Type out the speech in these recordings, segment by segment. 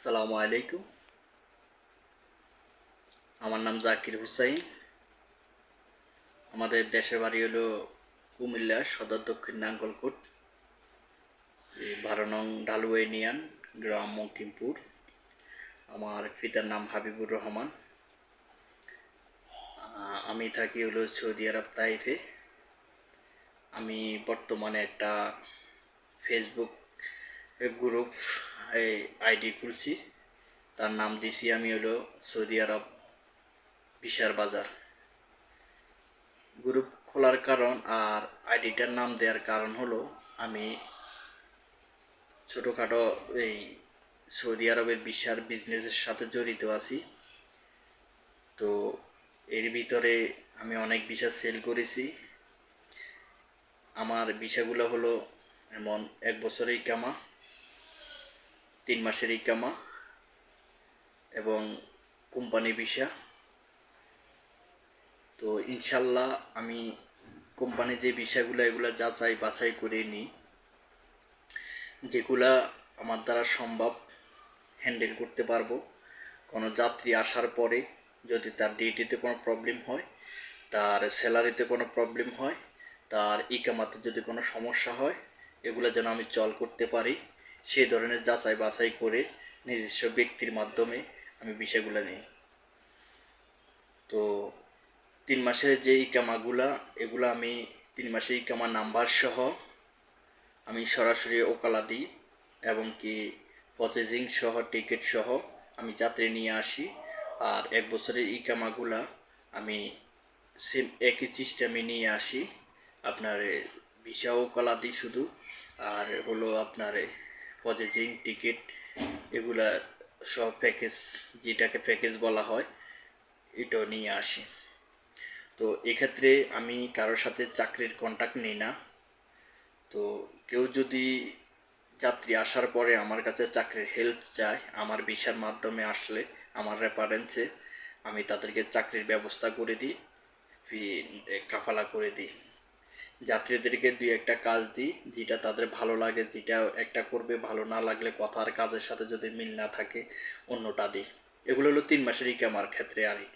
আসসালামু আলাইকুম। আমার নাম জাকির হুসাইন। আমাদের দেশের বাড়ি হলো কুমিল্লা, সদর দক্ষিণ নাঙ্গলকোট বারো নং ডালু গ্রাম মকিমপুর। আমার পিতার নাম হাবিবুর রহমান। আমি থাকি হলো সৌদি আরব তাইফে। আমি বর্তমানে একটা ফেসবুক গ্রুপ এই আইডি খুলছি। তার নাম দিছি আমি হলো সৌদি আরব বিশার বাজার। গ্রুপ খোলার কারণ আর আইডিটার নাম দেওয়ার কারণ হলো আমি ছোটোখাটো এই সৌদি আরবের বিশার বিজনেসের সাথে জড়িত আছি। তো এর ভিতরে আমি অনেক ভিসা সেল করেছি। আমার ভিসাগুলো হলো এমন এক বছরেই কামা। তিন মাসের ইকামা এবং কোম্পানি ভিসা। তো ইনশাল্লাহ আমি কোম্পানি যে ভিসাগুলো, এগুলো যাচাই বাছাই করে নিই। যেগুলা আমার দ্বারা সম্ভব হ্যান্ডেল করতে পারব। কোনো যাত্রী আসার পরে যদি তার ডিউটিতে কোনো প্রবলেম হয়, তার স্যালারিতে কোনো প্রবলেম হয়, তার ইকামাতে যদি কোনো সমস্যা হয়, এগুলো যেন আমি চল করতে পারি। সেই ধরনের যাচাই বাছাই করে নিজস্ব ব্যক্তির মাধ্যমে আমি বিষয়গুলো নিই। তো তিন মাসের যে ইকামাগুলা, এগুলো আমি তিন মাসের ইকামা নাম্বার সহ আমি সরাসরি ওকালা দিই এবং কি প্রসেসিং সহ টিকিট সহ আমি যাত্রী নিয়ে আসি। আর এক বছরের ইকামাগুলা আমি সেম একই সিস্টেমে নিয়ে আসি। আপনার ভিসা ওকালা দিই শুধু। আর হলো আপনার প্রসেসিং টিকিট এগুলা সব প্যাকেজ যেটাকে প্যাকেজ বলা হয়, এটাও নিয়ে আসি। তো এক্ষেত্রে আমি কারোর সাথে চাকরির কন্ট্যাক্ট নিই না। তো কেউ যদি যাত্রী আসার পরে আমার কাছে চাকরির হেল্প চায়, আমার ভিসার মাধ্যমে আসলে আমার রেফারেন্সে আমি তাদেরকে চাকরির ব্যবস্থা করে দিই ফি- কাফালা করে দিই। যাত্রীদেরকে দুই একটা কাজ দিই, যেটা তাদের ভালো লাগে, যেটা একটা করবে, ভালো না লাগলে কথার কাজের সাথে যদি মিল না থাকে, অন্যটা দিই। এগুলো হলো তিন মাসের ইকামার ক্ষেত্রে আরই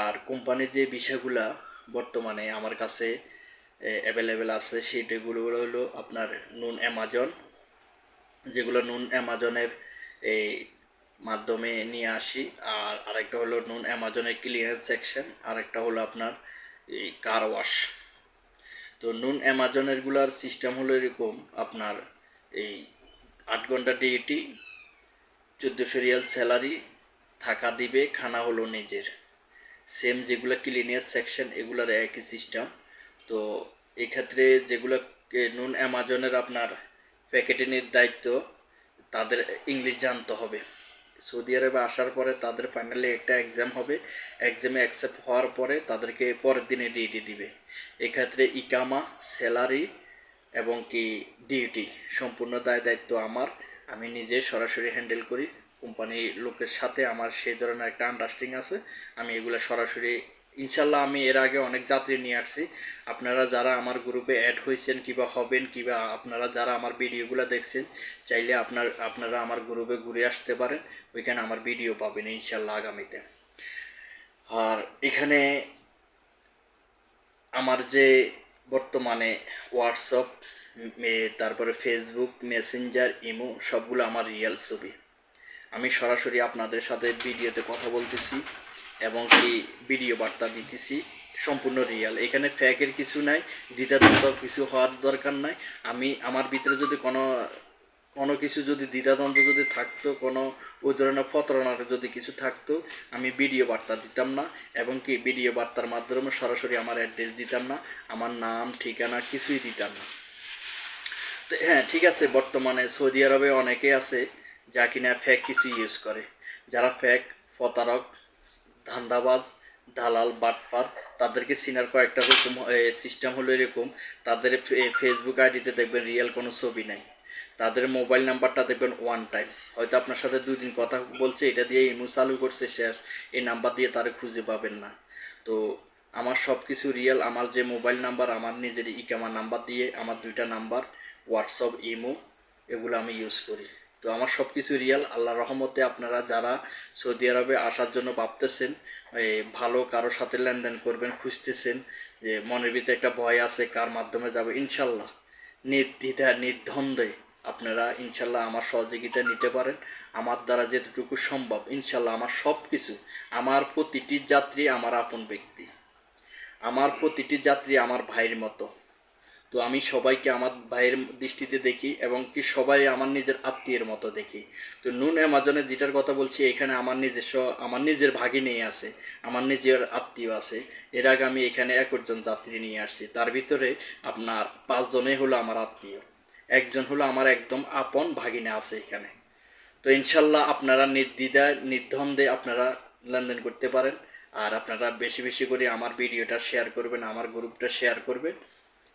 আর কোম্পানির যে বিষয়গুলা বর্তমানে আমার কাছে অ্যাভেলেবেল আছে সেটাগুলো হলো আপনার নুন অ্যামাজন। যেগুলো নুন অ্যামাজনের এই মাধ্যমে নিয়ে আসি। আর আরেকটা হলো নুন অ্যামাজনের ক্লিয়ারেন্স সেকশন আরেকটা হলো আপনার এই কার ওয়াশ তো নুন অ্যামাজনেরগুলার সিস্টেম হলো এরকম, আপনার এই আট ঘণ্টা ডিউটি চোদ্দোশো রিয়াল স্যালারি থাকা দিবে, খানা হলো নিজের। সেম যেগুলো ক্লিনিয়ার সেকশন এগুলার একই সিস্টেম তো এক্ষেত্রে যেগুলো নুন অ্যামাজনের আপনার প্যাকেটিংয়ের দায়িত্ব, তাদের ইংলিশ জানতে হবে। সৌদি আরবে আসার পরে তাদের ফাইনালি একটা এক্সাম হবে। এক্সামে অ্যাকসেপ্ট হওয়ার পরে তাদেরকে পরের দিনে ডিউটি দিবে। এক্ষেত্রে ইকামা স্যালারি এবং কি ডিউটি সম্পূর্ণ দায় দায়িত্ব আমার। আমি নিজে সরাসরি হ্যান্ডেল করি। কোম্পানির লোকের সাথে আমার সেই ধরনের একটা আন্ডারস্ট্যান্ডিং আছে। আমি এগুলো সরাসরি ইনশাল্লাহ আমি এর আগে অনেক যাত্রী নিয়ে আসছি। আপনারা যারা আমার গ্রুপে অ্যাড হয়েছেন, কিবা হবেন, কিবা আপনারা যারা আমার ভিডিওগুলো দেখছেন, চাইলে আপনার, আপনারা আমার গ্রুপে ঘুরে আসতে পারেন, ওইখানে আমার ভিডিও পাবেন ইনশাল্লাহ আগামীতে। আর এখানে আমার যে বর্তমানে হোয়াটসঅ্যাপ তারপরে ফেসবুক মেসেঞ্জার ইমো সবগুলো আমার রিয়েল ছবি। আমি সরাসরি আপনাদের সাথে ভিডিওতে কথা বলতেছি। এবং কি ভিডিও বার্তা দিতেছি, সম্পূর্ণ রিয়াল এখানে ফ্যাকের কিছু নাই, দ্বিধাদ্বন্দ্ব কিছু হওয়ার দরকার নাই। আমি, আমার ভিতরে যদি কোনো কোনো কিছু যদি দ্বিধাদ্বন্দ্ব যদি থাকতো, কোনো ওই ধরনের প্রতারণার যদি কিছু থাকতো, আমি ভিডিও বার্তা দিতাম না। এবং কি ভিডিও বার্তার মাধ্যমে সরাসরি আমার অ্যাড্রেস দিতাম না, আমার নাম, ঠিকানা কিছুই দিতাম না। তো হ্যাঁ ঠিক আছে, বর্তমানে সৌদি আরবে অনেকে আছে, যা কিনা ফ্যাক কিছু ইউজ করে। যারা ফ্যাক প্রতারক ধান্দাবাজ দালাল বাটপার তাদেরকে চিনার কয়েকটা রকম সিস্টেম হলো এরকম। তাদের ফেসবুক আইডিতে দেখবেন রিয়েল কোনো ছবি নাই। তাদের মোবাইল নাম্বারটা দেখবেন ওয়ান টাইম হয়তো আপনার সাথে দুই দিন কথা বলছে, এটা দিয়ে ইমু চালু করছে, শেষ। এই নাম্বার দিয়ে তারা খুঁজে পাবেন না। তো আমার সব কিছু রিয়েল আমার যে মোবাইল নাম্বার আমার নিজের ইকামা নাম্বার দিয়ে, আমার দুইটা নাম্বার হোয়াটসঅ্যাপ ইমো এগুলো আমি ইউজ করি। তো আমার সব কিছু রিয়াল আল্লাহ রহমতে আপনারা যারা সৌদি আরবে আসার জন্য ভাবতেছেন ভালো কারও সাথে লেনদেন করবেন, খুঁজতেছেন যে মনের ভিতরে একটা ভয় আছে, কার মাধ্যমে যাবে ইনশাল্লাহ নির্দ্বিধা নির্দ্বন্দ্বে আপনারা ইনশাল্লাহ আমার সহযোগিতা নিতে পারেন। আমার দ্বারা যেটুকু সম্ভব ইনশাল্লাহ আমার সব কিছু আমার প্রতিটি যাত্রী আমার আপন ব্যক্তি। আমার প্রতিটি যাত্রী আমার ভাইয়ের মতো। তো আমি সবাইকে আমার ভাইয়ের দৃষ্টিতে দেখি এবং কি সবাই আমার নিজের আত্মীয়ের মতো দেখি। তো নুন অ্যামাজনে যেটার কথা বলছি, এখানে আমার নিজস্ব, আমার নিজের ভাগিনী আছে, আমার নিজের আত্মীয় আছে। এর আগে আমি এখানে একজন যাত্রী নিয়ে আসছি। তার ভিতরে আপনার পাঁচজনে হলো আমার আত্মীয়। একজন হলো আমার একদম আপন ভাগিনা আছে এখানে। তো ইনশাল্লাহ আপনারা নির্দ্বিধা নির্দ্বন্দ্বে আপনারা লেনদেন করতে পারেন। আর আপনারা বেশি বেশি করে আমার ভিডিওটা শেয়ার করবেন, আমার গ্রুপটা শেয়ার করবেন।